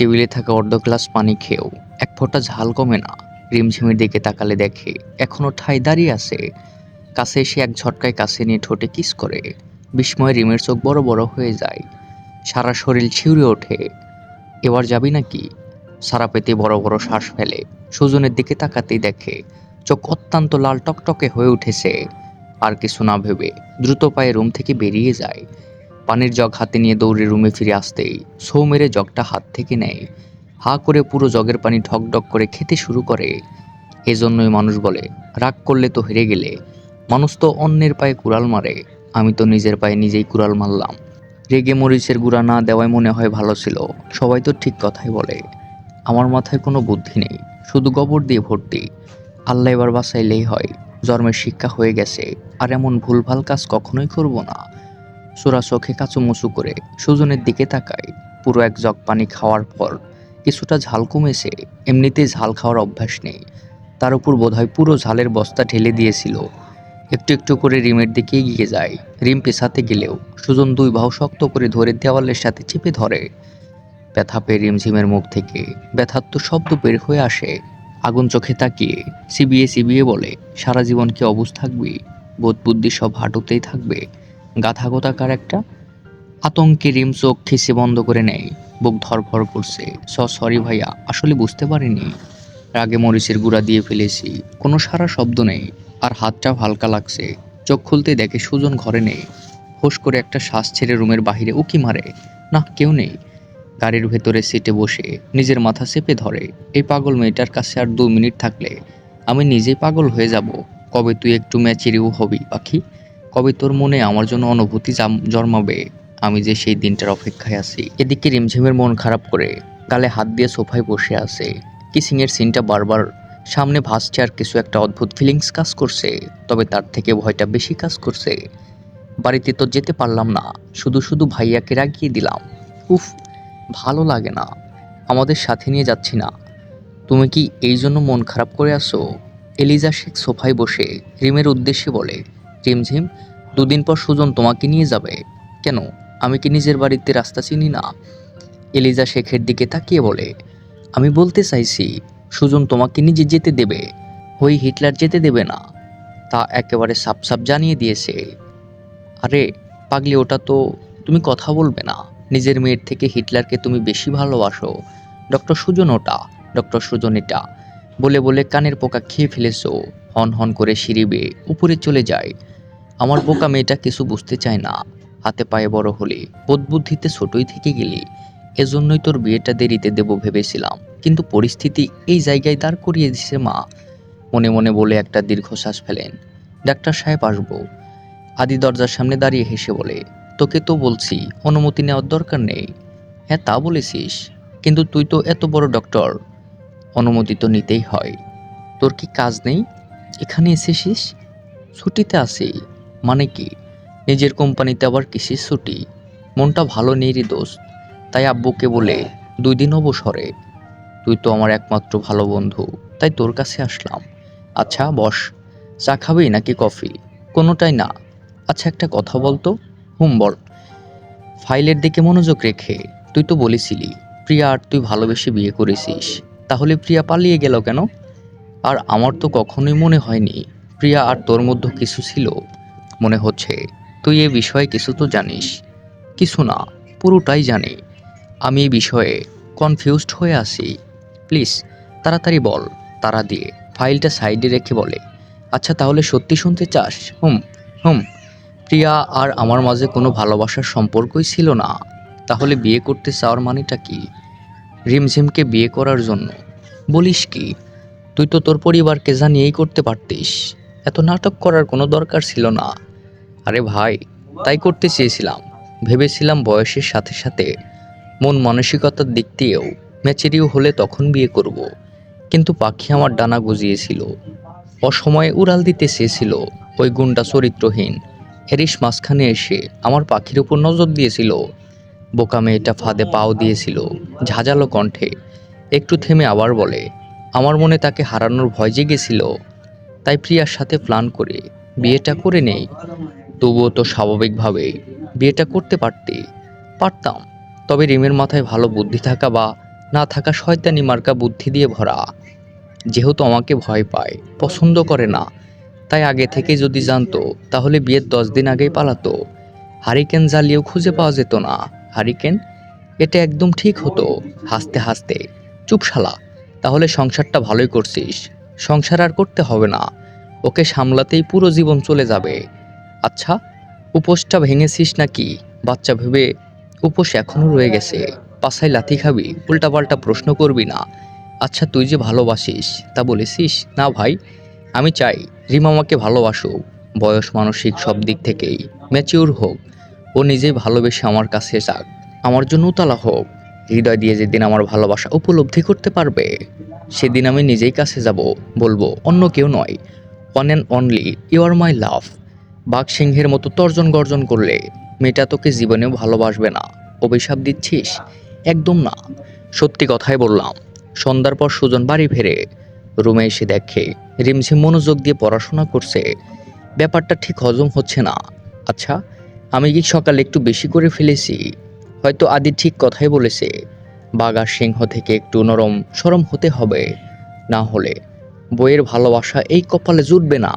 টেবিলে থাকা অর্ধ গ্লাস পানি খেয়েও এক ফোঁটা ঝাল কমে না। রিমঝিমের দিকে তাকালে দেখে এখনও ঠাই দাঁড়িয়ে আছে। কাছে এসে এক ঝটকায় কাছে নিয়ে ঠোঁটে কিস করে। বিস্ময়ে রিমের চোখ বড় বড় হয়ে যায়। সারা শরীর ছিউড়ে ওঠে। এবার যাবি নাকি? সারা পেতে বড় বড় শ্বাস ফেলে। সুজনের দিকে তাকাতেই দেখে চোখ অত্যন্ত লাল টকটকে হয়ে উঠেছে। আর কিছু না ভেবে দ্রুত পায়ে রুম থেকে বেরিয়ে যায়। পানির জগ হাতে নিয়ে দৌড়ে রুমে ফিরে আসতেই সৌ মেরে জগটা হাত থেকে নেয়। হা করে পুরো জগের পানি ঢক ঢক করে খেতে শুরু করে। এজন্যই মানুষ বলে, রাগ করলে তো হেরে গেলে। মানুষ তো অন্যের পায়ে কুড়াল মারে। আমি তো নিজের পায়ে নিজেই কুড়াল মারলাম। রেগে মরিচের গুঁড়া না দেওয়ায় মনে হয় ভালো ছিল। সবাই তো ঠিক কথাই বলে। আমার মাথায় কোনো বুদ্ধি নেই। শুধু গোবর দিয়ে ভর্তি। আল্লাহ এবার বাঁচাইলেই হয়। জন্মের শিক্ষা হয়ে গেছে। আর এমন ভুলভাল কাজ কখনোই করব না। সোরা চোখে কাচুমুচু করে সুজনের দিকে তাকায়। পুরো এক জগ পানি খাওয়ার পর কিছুটা ঝাল কমেছে, এমনিতেই ঝাল খাওয়ার অভ্যাস নেই। তার উপর বোধহয় পুরো ঝালের বস্তা ঢেলে দিয়েছিল। একটু একটু করে রিমের দিকে এগিয়ে যায়। রিম পেছাতে গেলেও সুজন দুই বাহু শক্ত করে ধরে দেওয়ালের সাথে চেপে ধরে। ব্যথা পেয়ে রিমঝিমের মুখ থেকে ব্যথাত্ম শব্দ বের হয়ে আসে। আগুন চোখে তাকিয়ে সিবিয়ে সিবিয়ে বলে, সারা জীবন কি অবুজ থাকবি? বোধ বুদ্ধি সব হাঁটুতেই থাকবে। গাথা গোতাকার একটা আতঙ্কে রিম চোখ খিসে বন্ধ করে নেয়। বুক ধরফর করছে। স, সরি ভাইয়া, আসলে বুঝতে পারিনি। রাগে মরিচের গুঁড়া দিয়ে ফেলেছি। কোনো সারা শব্দ নেই। আর হাতটাও হালকা লাগছে। চোখ খুলতে দেখে সুজন ঘরে নেই। হোস করে একটা শ্বাস ছেড়ে রুমের বাইরে উকি মারে। না, কেউ নেই। গাড়ির ভেতরে সিটে বসে নিজের মাথা চেপে ধরে। এই পাগল মেয়েটার কাছে আর দু মিনিট থাকলে আমি নিজেই পাগল হয়ে যাব। কবে তুই একটু ম্যাচেরিও হবি, পাখি? কবে তোর মনে আমার জন্য অনুভূতি জন্মাবে? আমি যে সেই দিনটার অপেক্ষায় আছি। এদিকে রিমঝিমের মন খারাপ করে গালে হাত দিয়ে সোফায় বসে আছে। কিসিংয়ের সিনটা বারবার সামনে ভাসছে আর কিছু একটা অদ্ভুত ফিলিংস কাজ করছে, তবে তার থেকে ভয়টা বেশি কাজ করছে। বাড়িতে তো যেতে পারলাম না, শুধু শুধু ভাইয়াকে রাগিয়ে দিলাম। উফ, ভালো লাগে না, আমাদের সাথে নিয়ে যাচ্ছি না। তুমি কি এই জন্য মন খারাপ করে আসো এলিজা শেখ সোফায় বসে রিমের উদ্দেশ্যে বলে রিমঝিম দুদিন পর সুজন তোমাকে নিয়ে যাবে। কেন? আমি কি নিজের বাড়িতে রাস্তা চিনি না? এলিজা শেখের দিকে তাকিয়ে বলে, আমি বলতে চাইছি, সুজন তোমাকে নিজে যেতে দেবে। ওই হিটলার যেতে দেবে না। তা একেবারে সাপ সাপ জানিয়ে দিয়েছে। আরে, পাগলি, ওটা তো তুমি কথা বলবে না। নিজের মেয়ের থেকে হিটলারকে তুমি বেশি ভালোবাসো। ডক্টর সুজন ওটা, ডক্টর সুজন এটা। বলে বলে কানের পোকা খেয়ে ফেলেছো। হন হন করে সিঁড়ি বেয়ে উপরে চলে যায়। আমার বোকা মেয়েটা কিছু বুঝতে চায় না। হাতে পায়ে বড় হলে বোধ বুদ্ধিতে ছোটই থেকে গেলি, এজন্যই তোর বিয়েটা দেরিতে দেব ভেবেছিলাম। কিন্তু পরিস্থিতি এই জায়গায় দাঁড় করিয়ে দিছে মা। মনে মনে বলে একটা দীর্ঘশ্বাস ফেলেন। ডাক্তার সাহেব আসব। আদি দরজার সামনে দাঁড়িয়ে হেসে বলে, তোকে তো বলছি, অনুমতি নেওয়ার দরকার নেই। হ্যাঁ তা বলেছিস। কিন্তু তুই তো এত বড় ডক্টর অনুমতি তো নিতেই হয়। তোর কি কাজ নেই? এখানে এসেছিস? ছুটিতে আসি মানে কি? নিজের কোম্পানিতে আবার কিসের ছুটি? মনটা ভালো নেই রে দোস্ত। তাই আব্বুকে বলে, দুই দিন অবসরে। তুই তো আমার একমাত্র ভালো বন্ধু। তাই তোর কাছে আসলাম। আচ্ছা বস। চা খাবি নাকি কফি? কোনোটাই না। আচ্ছা একটা কথা বলতো হুম, বল। ফাইলের দিকে মনোযোগ রেখে, তুই তো বলেছিলি, প্রিয়া আর তুই ভালোবেসে বিয়ে করেছিস। তাহলে প্রিয়া পালিয়ে গেল কেন? আর আমার তো কখনোই মনে হয়নি। প্রিয়া আর তোর মধ্যে কিছু ছিল। মনে হচ্ছে, তুই এ বিষয়ে কিছু তো জানিস। কিছু না, পুরোটাই জানি। আমি এই বিষয়ে কনফিউজড হয়ে আছি। প্লিজ, তাড়াতাড়ি বল তারা দিয়ে। ফাইলটা সাইডে রেখে বলে। আচ্ছা তাহলে সত্যি শুনতে চাস? হুম হুম। প্রিয়া আর আমার মাঝে কোনো ভালোবাসার সম্পর্কই ছিল না। তাহলে বিয়ে করতে চাওয়ার মানেটা কি? রিমঝিমকে বিয়ে করার জন্য। বলিস কি, তুই তো তোর পরিবারকে জানিয়েই করতে পারতিস। এত নাটক করার কোনো দরকার ছিল না। আরে ভাই, তাই করতে চেয়েছিলাম। ভেবেছিলাম বয়সের সাথে সাথে মন মানসিকতার দিক দিয়েও ম্যাচেরিও হলে তখন বিয়ে করব। কিন্তু পাখি আমার ডানা গজিয়েছিল। অসময়ে উড়াল দিতে চেয়েছিল ওই গুন্ডা চরিত্রহীন। হ্যারিস মাঝখানে এসে আমার পাখির উপর নজর দিয়েছিল। বোকা মেয়েটা ফাঁদে পাও দিয়েছিল, ঝাঁঝালো কণ্ঠে। একটু থেমে আবার বলে, আমার মনে তাকে হারানোর ভয় জেগেছিল। তাই প্রিয়ার সাথে প্ল্যান করে বিয়েটা করে নেই। তবুও তো স্বাভাবিকভাবে বিয়েটা করতে পারতে। পারতাম, তবে রিমের মাথায় ভালো বুদ্ধি থাকা বা না থাকা শয়তানি মার্কা বুদ্ধি দিয়ে ভরা। যেহেতু আমাকে ভয় পায়, পছন্দ করে না, তাই আগে থেকে যদি জানতো, তাহলে বিয়ের দশ দিন আগেই পালাতো। হারিকেন জ্বালিয়েও খুঁজে পাওয়া যেত না। হারিকেন এটা একদম ঠিক হতো। হাসতে হাসতে, চুপ শালা, তাহলে সংসারটা ভালোই করছিস। সংসার আর করতে হবে না। ওকে সামলাতেই পুরো জীবন চলে যাবে। আচ্ছা উপোসটা ভেঙেছিস নাকি? বাচ্চা ভেবে উপোস এখনও রয়ে গেছে। পাশায় লাথি খাবি, উল্টাপাল্টা প্রশ্ন করবি না। আচ্ছা তুই যে ভালোবাসিস, তা বলেছিস? না ভাই, আমি চাই রিম আমাকে ভালোবাসুক, বয়স মানসিক সব দিক থেকেই। ম্যাচিউর হোক। ও নিজেই ভালোবেসে আমার কাছে যাক। আমার জন্য উতলা হোক। হৃদয় দিয়ে যেদিন আমার ভালোবাসা উপলব্ধি করতে পারবে, সেদিন আমি নিজেই কাছে যাব, বলব, অন্য কেউ নয়। One and only you R my love বাঘ সিংহের মতো তর্জন গর্জন করলে, মেয়েটা তোকে জীবনেও ভালোবাসবে না। অভিশাপ দিচ্ছিস? একদম না। সত্যি কথাই বললাম। সন্ধ্যার পর সুজন বাড়ি ফেরে। রুমে এসে দেখে, রিমঝিম মনোযোগ দিয়ে পড়াশোনা করছে। ব্যাপারটা ঠিক হজম হচ্ছে না। আচ্ছা আমি কি সকালে একটু বেশি করে ফেলেছি? হয়তো আদি ঠিক কথাই বলেছে বাঘার সিংহ থেকে একটু নরম সরম হতে হবে। না হলে বইয়ের ভালোবাসা এই কপালে জুটবে না।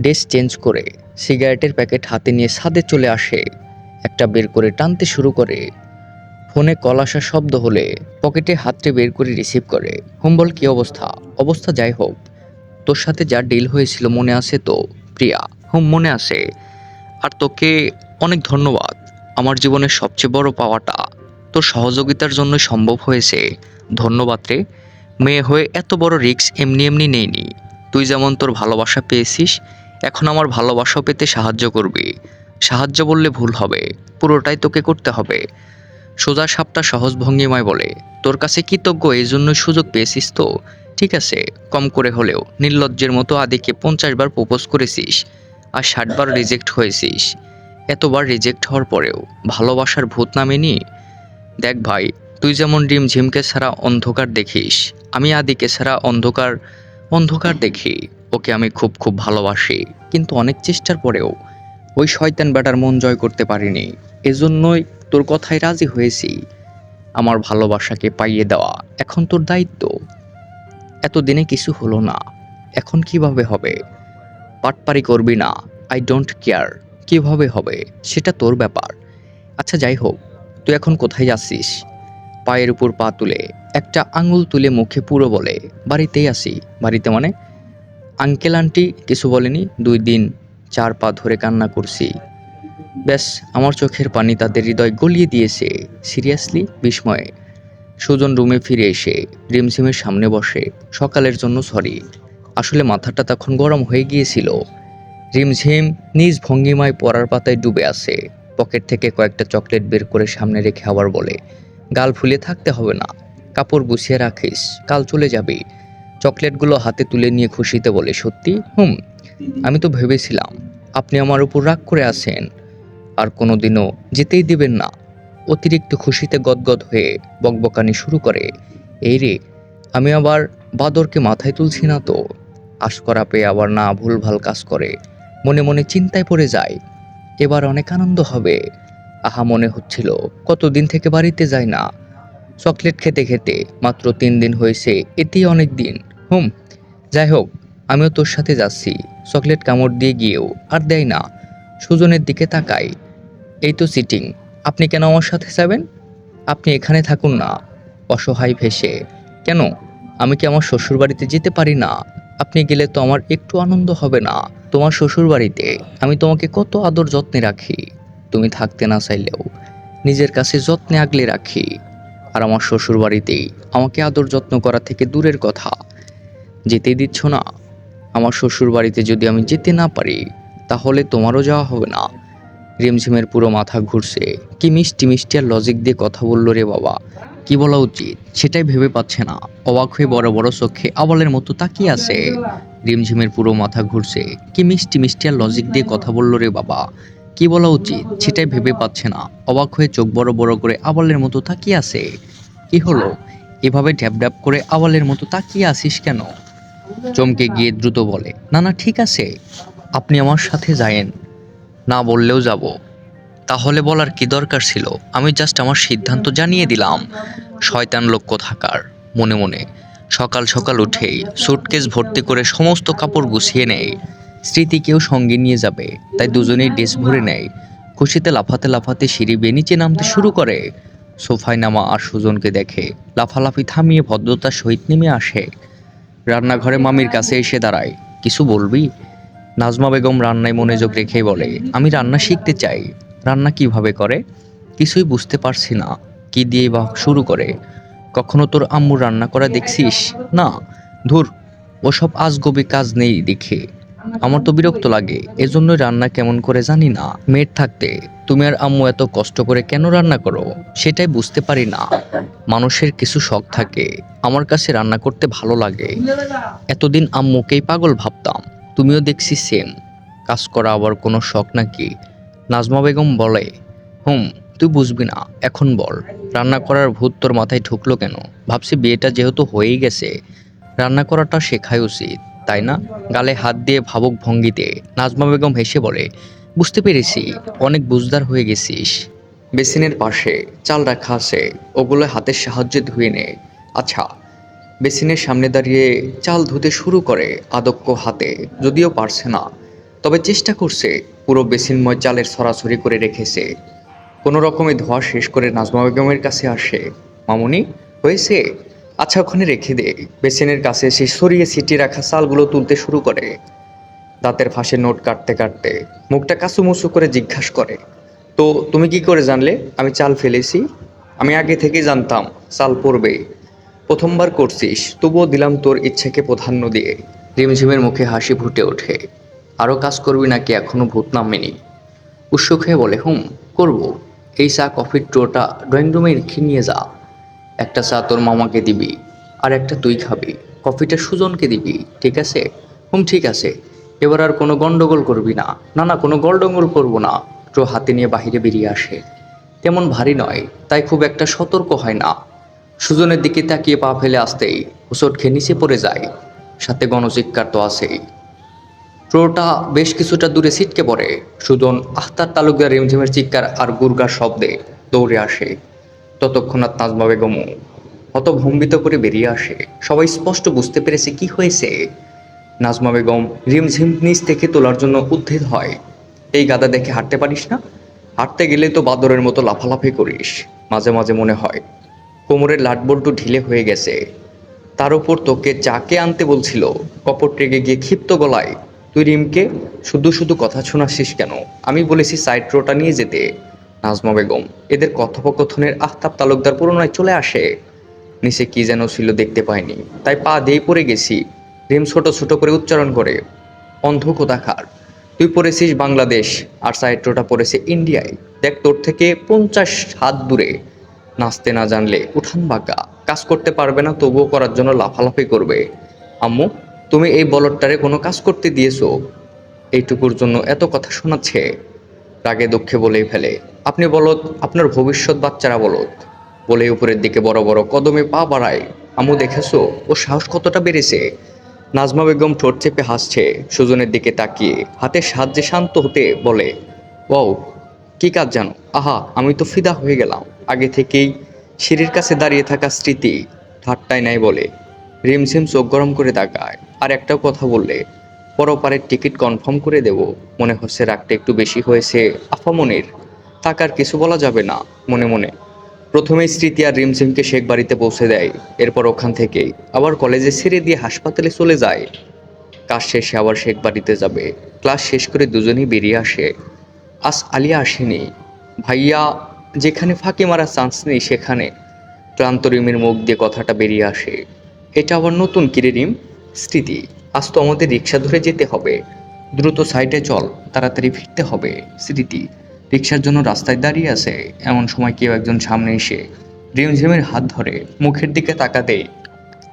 ড্রেস চেঞ্জ করে সিগারেটের প্যাকেট হাতে নিয়ে ছাদে চলে আসে। একটা বের করে টানতে শুরু করে। ফোনে কল আসার শব্দ হলে পকেটে হাতটা বের করে রিসিভ করে। হুম বল কি অবস্থা? অবস্থা যাই হোক। তোর সাথে যা ডিল হয়েছিল মনে আছে তো? প্রিয়া, হুম, মনে আছে। আর তোকে অনেক ধন্যবাদ। আমার জীবনের সবচেয়ে বড় পাওয়াটা তোর সহযোগিতার জন্য সম্ভব হয়েছে। ধন্যবাদ রে। মেয়ে হয়ে এত বড় রিস্ক এমনি এমনি নেইনি। তুই যেমন তোর ভালোবাসা পেয়েছিস, এখন আমার ভালোবাসা পেতে সাহায্য করবি। সাহায্য বললে ভুল হবে, পুরোটাই তোকে করতে হবে। সোজা সাপটা সহজ ভঙ্গিমায় বলে, তোর কাছে কৃতজ্ঞ এই জন্য সুযোগ পেয়েছিস তো? ঠিক আছে, কম করে হলেও, নির্লজ্জের মতো আদিকে পঞ্চাশ বার প্রপোজ করেছিস। আর ষাটবার রিজেক্ট হয়েছিস। এতবার রিজেক্ট হওয়ার পরেও ভালোবাসার ভূত নামেনি দেখ ভাই, তুই যেমন ডিম ঝিমকে ছাড়া অন্ধকার দেখিস, আমি আদিকে ছাড়া অন্ধকার অন্ধকার দেখি। ওকে আমি খুব খুব ভালোবাসি, কিন্তু অনেক চেষ্টার পরেও ওই শয়তান বেটার মন জয় করতে পারিনি। এজন্যই তোর কথায় রাজি হয়েছি। আমার ভালোবাসাকে পাইয়ে দেওয়া এখন তোর দায়িত্ব। এতদিনে কিছু হলো না, এখন কীভাবে হবে? পাটপারি করবি না। আই ডোন্ট কেয়ার কীভাবে হবে? সেটা তোর ব্যাপার। আচ্ছা যাই হোক, তুই এখন কোথায় যাচ্ছিস? পায়ের উপর পা তুলে, একটা আঙুল তুলে মুখে পুরো বলে, বাড়িতেই আসি বাড়িতে মানে? আঙ্কেল, আন্টি কিছু বলেনি, দুই দিন চার পা ধরে কান্না করছি। ব্যাস, আমার চোখের পানি তাদের হৃদয় গলিয়ে দিয়েছে। সিরিয়াসলি? বিস্ময়ে। সুজন রুমে ফিরে এসে, রিমঝিমের সামনে বসে, সকালের জন্য সরি। আসলে মাথাটা তখন গরম হয়ে গিয়েছিল। রিমঝিম নিজ ভঙ্গিমায় পড়ার পাতায় ডুবে আছে। পকেট থেকে কয়েকটা চকলেট বের করে সামনে রেখে আবার বলে, গাল ফুলে থাকতে হবে না। কাপড় গুছিয়ে রাখিস, কাল চলে যাবি। চকলেটগুলো হাতে তুলে নিয়ে খুশিতে বলে, সত্যি? হুম, আমি তো ভেবেছিলাম আপনি আমার উপর রাগ করে আছেন। আর কোনোদিনও যেতেই দিবেন না। অতিরিক্ত খুশিতে গদগদ হয়ে বকবকানি শুরু করে, এই রে, আমি আবার বাদরকে মাথায় তুলছি না তো? আশ করা পেয়ে আবার না ভুলভাল কাজ করে। মনে মনে চিন্তায় পড়ে যায়, এবার অনেক আনন্দ হবে। আহা, মনে হচ্ছিল, কতদিন থেকে বাড়িতে যায় না। চকলেট খেতে খেতে, মাত্র তিন দিন হয়েছে, এতেই অনেক দিন। হুম, যাই হোক, আমিও তোর সাথে যাচ্ছি। চকলেট কামড় দিয়ে গিয়েও আর দেয় না। সুজনের দিকে তাকাই। এই তো সিটিং আপনি কেন আমার সাথে যাবেন? আপনি এখানে থাকুন না। অসহায় ভেসে, কেন? আমি কি আমার শ্বশুর বাড়িতে যেতে পারি না? আপনি গেলে তো আমার একটু আনন্দ হবে না। তোমার শ্বশুর বাড়িতে আমি তোমাকে কত আদর যত্নে রাখি। তুমি থাকতে না চাইলেও নিজের কাছে যত্নে আগলে রাখি। আর আমার শ্বশুর বাড়িতেই আমাকে আদর যত্ন করা থেকে দূরের কথা। যেতে দিচ্ছ না। আমার শ্বশুর বাড়িতে যদি আমি যেতে না পারি, তাহলে তোমারও যাওয়া হবে না। রিমঝিমের পুরো মাথা ঘুরছে। কি মিষ্টি মিষ্টি আর লজিক দিয়ে কথা বলল রে বাবা। কি বলা উচিত? সেটাই ভেবে পাচ্ছে না। অবাক হয়ে বড় বড় চোখে আবলের মতো তাকিয়ে আছে। রিমঝিমের পুরো মাথা ঘুরছে। কি মিষ্টি মিষ্টি আর লজিক দিয়ে কথা বলল রে বাবা। কি বলা উচিত? সেটাই ভেবে পাচ্ছে না। অবাক হয়ে চোখ বড় বড় করে আবলের মতো তাকিয়ে আছে। কি হলো? এভাবে ড্যাব ড্যাব করে আওয়ালের মতো তাকিয়ে আসিস কেন? চমকে গিয়ে দ্রুত বলে, না না, ঠিক আছে। আপনি আমার সাথে যায়েন। না বললেও যাব। তাহলে বলার কি দরকার ছিল? আমি জাস্ট আমার সিদ্ধান্ত জানিয়ে দিলাম। শয়তান লক্ষ্য থাকার, মনে মনে। সকাল সকাল উঠেই সুটকেস ভর্তি করে সমস্ত কাপড় গুছিয়ে নেয় স্মৃতিকেও সঙ্গে নিয়ে যাবে, তাই দুজনেই ড্রেস ভরে নেয়। খুশিতে লাফাতে লাফাতে সিঁড়ি বেয়ে নিচে নামতে শুরু করে। সোফায় নামা আর সুজনকে দেখে লাফালাফি থামিয়ে ভদ্রতার সহিত নেমে আসে। রান্নাঘরে মামির কাছে এসে দাঁড়ায়, কিছু বলবি? নাজমা বেগম রান্নায় মনোযোগ রেখেই বলে, আমি রান্না শিখতে চাই। রান্না কীভাবে করে? কিছুই বুঝতে পারছি না। কি দিয়ে বা শুরু করে? কখনো তোর আম্মুর রান্না করা দেখছিস? না। ধুর, ওসব আজগবি কাজ নেই দেখে। আমার তো বিরক্ত লাগে। এজন্যই রান্না কেমন করে জানি না। মেয়ের থাকতে তুমি আর আম্মু এত কষ্ট করে কেন রান্না করো? সেটাই বুঝতে পারি না। মানুষের কিছু শখ থাকে। আমার কাছে রান্না করতে ভালো লাগে। এতদিন আম্মুকেই পাগল ভাবতাম। তুমিও দেখছি সেম কাজ করা আবার কোনো শখ নাকি? নাজমা বেগম বলে, হুম, তুই বুঝবি না, এখন বল, রান্না করার ভূত তোর মাথায় ঢুকলো কেন? ভাবছি বিয়েটা যেহেতু হয়েই গেছে, রান্না করাটা শেখাই উচিত, তাই না? গালে হাত দিয়ে ভাবুক ভঙ্গিতে, নাজমা বেগম হেসে বলে, বুঝতে পেরেছি, অনেক বুঝদার হয়ে গেছিস। বেসিনের পাশে চাল রাখা আছে, ওগুলো হাতের সাহায্যে ধুয়ে নে। আচ্ছা বেসিনের সামনে দাঁড়িয়ে চাল ধুতে শুরু করে আদক্য হাতে, যদিও পারছে না। তবে চেষ্টা করছে পুরো বেসিনময় চালের সরাসরি করে রেখেছে। কোনো রকমে ধোয়া শেষ করে নাজমা বেগমের কাছে আসে। মামুনি, হয়েছে? আচ্ছা ওখানে রেখে দে। বেসিনের কাছে সে সরিয়ে সিটি রাখা চালগুলো তুলতে শুরু করে। দাঁতের ফাঁসে নোট কাটতে কাটতে মুখটা কাসুমুসু করে জিজ্ঞাসা করে, তো তুমি কি করে জানলে? আমি চাল ফেলেছি। আমি আগে থেকেই জানতাম চাল পড়বে। প্রথমবার করছিস, তবুও দিলাম তোর ইচ্ছেকে প্রাধান্য দিয়ে। রিমঝিমের মুখে হাসি ফুটে ওঠে। আরও কাজ করবি নাকি এখনও ভূত নামেনি? উৎসুক হয়ে বলে, হুম, করব। এই চা, কফির ট্রোটা ড্রয়িং রুমে রেখে নিয়ে যা। একটা চা তোর মামাকে দিবি, আর একটা তুই খাবি। কফিটা সুজনকে দিবি, ঠিক আছে? হুম, ঠিক আছে। এবার আর কোনো গন্ডগোল করবি না। না না, কোনো গন্ডগোল করব না। ট্রো হাতে নিয়ে বাহিরে বেরিয়ে আসে। তেমন ভারী নয়, তাই খুব একটা সতর্ক হয় না। সুজনের দিকে তাকিয়ে পা ফেলে আসতেই হোসট খেয়ে নিচে পড়ে যায়। সাথে গণচিৎকার তো আছেই। ট্রোটা বেশ কিছুটা দূরে ছিটকে পড়ে। সুজন আখতার তালুকদার রিমঝিমের চিৎকার আর গুরগার শব্দে দৌড়ে আসে। ততক্ষণাৎ নাজমা বেগমও হতভম্বিত করে বেরিয়ে আসে। সবাই স্পষ্ট বুঝতে পেরেছে কি হয়েছে। নাজমা বেগম রিমঝিম নিচ থেকে তোলার জন্য উদ্ধিত হয়। এই গাদা দেখে হাঁটতে পারিস না? হাঁটতে গেলে তো বাদরের মতো লাফালাফি করিস, মাঝে মাঝে মনে হয়। কোমরের লাটবল্টু ঢিলে হয়ে গেছে। তার উপর তোকে যাকে আনতে বলছিল, কপট রেগে গিয়ে ক্ষিপ্ত গলায় তুই রিমকে শুধু শুধু কথা শোনাচ্ছিস কেন? আমি বলেছি সাইড রোটা নিয়ে যেতে, নাজমা বেগম। এদের কথোপকথনের আফতাব তালুকদার পুরোনায় চলে আসে। নিচে কি যেন ছিল দেখতে পাইনি। তাই পা দিয়ে পড়ে গেছি। রিম ছোট ছোট করে উচ্চারণ করে অন্ধ কোথাকার? তুই পড়েছিস বাংলাদেশ আর সাইড রোটা পড়েছে ইন্ডিয়ায়। দেখ তোর থেকে পঞ্চাশ হাত দূরে। নাচতে না জানলে উঠান বাঁকা। কাজ করতে পারবে না, তবুও করার জন্য লাফালাফি করবে। আম্মু তুমি এই বলদটারে কোনো কাজ করতে দিয়েছ? এইটুকুর জন্য এত কথা শোনাচ্ছে। রাগে দুঃখে বলেই ফেলে, আপনি বলত আপনার ভবিষ্যৎ বাচ্চারা বলদ। বলে উপরের দিকে বড় বড় কদমে পা বাড়ায়, আমু দেখেছ, ও সাহস কতটা বেড়েছে? নাজমা বেগম ঠোঁট চেপে হাসছে, সুজনের দিকে তাকিয়ে, হাতের সাহায্যে শান্ত হতে বলে, ওয়াও, কি কাজ জানো? আহা, আমি তো ফিদা হয়ে গেলাম। আগে থেকেই সিঁড়ির কাছে দাঁড়িয়ে থাকা স্মৃতি ঠাট্টায় নাই বলে রিমঝিম চোখ গরম করে তাকায়। আর একটাও কথা বললে, পরপারের টিকিট কনফার্ম করে দেব। মনে হচ্ছে রাগটা একটু বেশি হয়েছে। আফামনির তাকার কিছু বলা যাবে না, মনে মনে। প্রথমেই স্মৃতি আর রিমঝিমকে শেখ বাড়িতে পৌঁছে দেয়। এরপর ওখান থেকেই আবার কলেজে ছেড়ে দিয়ে হাসপাতালে চলে যায়। কাজ শেষে আবার শেখ বাড়িতে যাবে। ক্লাস শেষ করে দুজনেই বেরিয়ে আসে। আজ আলিয়া আসেনি। ভাইয়া, যেখানে ফাঁকি মারার চান্স নেই সেখানে। ক্লান্ত রিমের মুখ দিয়ে কথাটা বেরিয়ে আসে। এটা আবার নতুন কিরে রিম স্মৃতি। আজ তো আমাদের রিক্সা ধরে যেতে হবে। দ্রুত সাইডে চল, তাড়াতাড়ি ফিরতে হবে, স্মৃতি। রিক্সার জন্য রাস্তায় দাঁড়িয়ে আছে, এমন সময় কেউ একজন সামনে এসে রিমঝিমের হাত ধরে মুখের দিকে তাকাতেই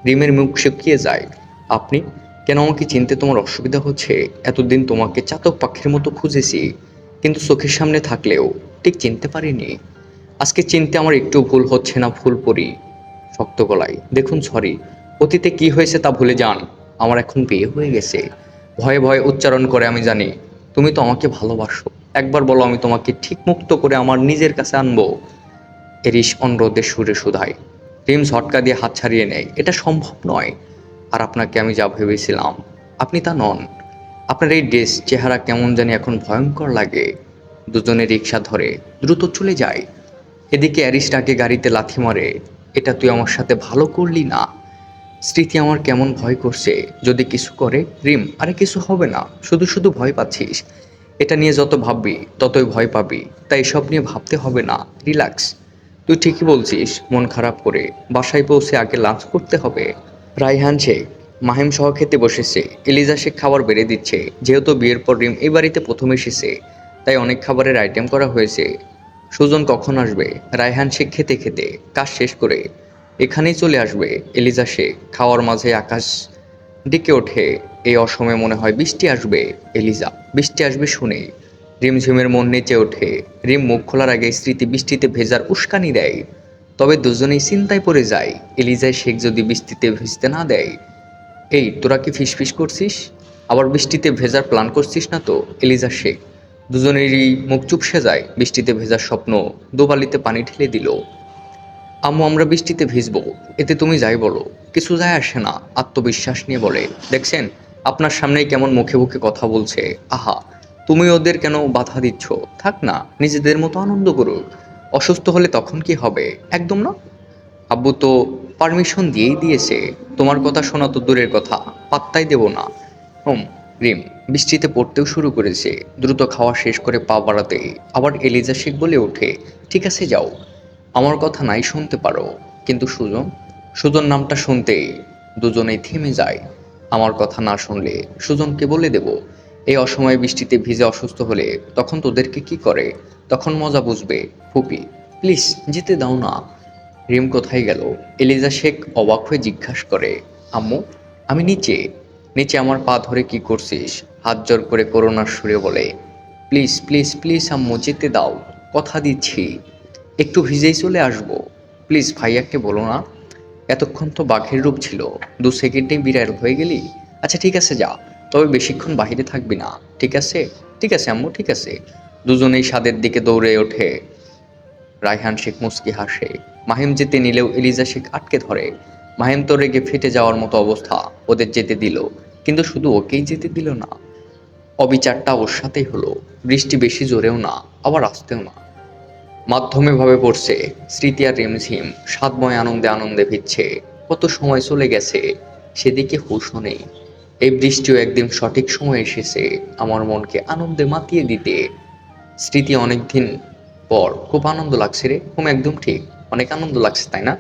রিমের মুখ শুকিয়ে যায়। আপনি, কেন আমাকে চিনতে তোমার অসুবিধা হচ্ছে? এতদিন তোমাকে চাতক পাখির মতো খুঁজেছি, কিন্তু চোখের সামনে থাকলেও ঠিক চিনতে পারিনি। আজকে চিনতে আমার একটু ভুল হচ্ছে না, ভুল পড়ি শক্ত গলায়, দেখুন সরি অতীতে কি হয়েছে তা ভুলে যান। আমার এখন বিয়ে হয়ে গেছে। ভয়ে ভয়ে উচ্চারণ করে আমি জানি, তুমি তো আমাকে ভালোবাসো। একবার বলো, আমি তোমাকে ঠিক মুক্ত করে আমার নিজের কাছে আনব। এরিস অনুরোধের সুরে সুধায়। রিম ঝটকা দিয়ে হাত ছাড়িয়ে নেয়। এটা সম্ভব নয়। আর আপনাকে আমি যা ভেবেছিলাম, আপনি তা নন। আপনার এই ড্রেস চেহারা কেমন জানি এখন ভয়ঙ্কর লাগে। দুজনে রিক্সা ধরে, দ্রুত চলে যায়। এদিকে অ্যারিস্টাকে গাড়িতে লাথি মারে, এটা তুই আমার সাথে ভালো করলি না। স্মৃতি আমার কেমন ভয় করছে। যদি কিছু করে, রিম, আরে কিছু হবে না, শুধু শুধু ভয় পাচ্ছিস। এটা নিয়ে যত ভাববি, ততই ভয় পাবি। তাই সব নিয়ে ভাবতে হবে না, রিল্যাক্স। তুই ঠিকই বলছিস, মন খারাপ করে। বাসায় পৌঁছে আগে লাঞ্চ করতে হবে। রাইহান শেখ, মাহিম সহ খেতে বসেছে। এলিজা শেখ খাবার বেড়ে দিচ্ছে। যেহেতু বিয়ের পর রিম এই বাড়িতে প্রথম এসেছে, তাই অনেক খাবারের আইটেম করা হয়েছে। সুজন কখন আসবে? রায়হান শেখ খেতে খেতে, কাজ শেষ করে এখানেই চলে আসবে এলিজা শেখ। খাওয়ার মাঝে আকাশ ডেকে ওঠে। এই অসময়ে মনে হয় বৃষ্টি আসবে, এলিজা। বৃষ্টি আসবে শুনে। রিমঝিমের মন নেচে ওঠে। রিম মুখ খোলার আগে স্মৃতি বৃষ্টিতে ভেজার উস্কানি দেয়। তবে দুজনেই চিন্তায় পড়ে যায় এলিজায় শেখ যদি বৃষ্টিতে ভিজতে না দেয়। এই, তোরা কি ফিসফিস করছিস? আবার বৃষ্টিতে ভেজার প্ল্যান করছিস না তো, এলিজা শেখ? দুজনেরই মুখ চুপসে যায়। বৃষ্টিতে ভেজার স্বপ্ন দোবালিতে পানি ঢেলে দিল। আম্মু, আমরা বৃষ্টিতে ভিজবো। এতে তুমি যাই বলো। কিছু যায় আসে না, আত্মবিশ্বাস নিয়ে বলে। দেখছেন, আপনার সামনেই কেমন মুখে মুখে কথা বলছে। আহা, তুমি ওদের কেন বাধা দিচ্ছ? থাক না, নিজেদের মতো আনন্দ করুক। অসুস্থ হলে তখন কি হবে? একদম না। আব্বু তো পারমিশন দিয়েই দিয়েছে। তোমার কথা শোনা তো দূরের কথা, পাত্তাই দেব না। হুম, রিম, বৃষ্টিতে পড়তেও শুরু করেছে। দ্রুত খাওয়া শেষ করে পা বাড়াতে, আবার এলিজা শেখ বলে ওঠে, ঠিক আছে, যাও। আমার কথা নাই শুনতে পারো। কিন্তু সুজন সুজন নামটা শুনতেই দুজনেই থেমে যায়। আমার কথা না শুনলে সুজনকে বলে দেব, এই অসময়ে বৃষ্টিতে ভিজে অসুস্থ হলে তখন তোদেরকে কি করে? তখন মজা বুঝবে, ফুপি। প্লিজ, যেতে দাও না। রিম কোথায় গেল? এলিজা শেখ অবাক হয়ে জিজ্ঞাসা করে, আম্মু, আমি নিচে। নিচে আমার পা ধরে কি করছিস? হাত জোর করে করোনার সুরে বলে, প্লিজ প্লিজ প্লিজ, আম্মু, যেতে দাও। কথা দিচ্ছি। একটু ভিজেই চলে আসব। প্লিজ ভাইয়াকে বলো না, এতক্ষণ তো বাঘের রূপ ছিল। দু সেকেন্ডেই বিড়াল হয়ে গেলি? আচ্ছা ঠিক আছে, যা। তবে বেশিক্ষণ বাইরে থাকবি না। ঠিক আছে? ঠিক আছে, আম্মু, ঠিক আছে। দুজনেই স্বাদের দিকে দৌড়ে ওঠে। রায়হান শেখ মুস্কি হাসে। মাহিম যেতে নিলেও এলিজা শেখ আটকে ধরে। মাহিম তো রেগে ফেটে যাওয়ার মতো অবস্থা ওদের যেতে দিল। কিন্তু শুধু ওকেই যেতে দিল না। অবিচারটা ওর সাথেই হলো। বৃষ্টি বেশি জোরেও না, আবার আসতেও না। মাধ্যমে ভাবে পড়ছে। স্মৃতি আর রিমঝিম সাতময় আনন্দে আনন্দে ভিজছে কত সময় চলে গেছে, সেদিকে হুশও নেই। এই বৃষ্টিও একদিন সঠিক সময় এসেছে, আমার মনকে আনন্দে মাতিয়ে দিতে। স্মৃতি অনেকদিন পর খুব আনন্দ লাগছে রে হুম একদম ঠিক। অনেক আনন্দ লাগছে, তাই না?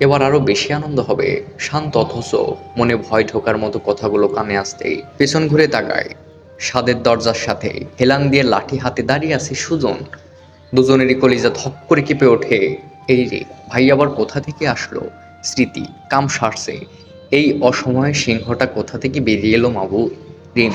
এবার আরও বেশি আনন্দ হবে, শান্ত অথচ মনে ভয় ঢোকার মতো কথাগুলো কানে আসতেই। পেছন ঘুরে তাকায় স্বাদের দরজার সাথে, হেলান দিয়ে লাঠি হাতে দাঁড়িয়ে আছে সুজন। দুজনেরই কলিজা ধপ করে কেঁপে ওঠে। এই রে ভাই আবার কোথা থেকে আসলো? স্মৃতি, কাম সারছে। এই অসময়ে সিংহটা কোথা থেকে বেরিয়ে এলো মাবু? রিম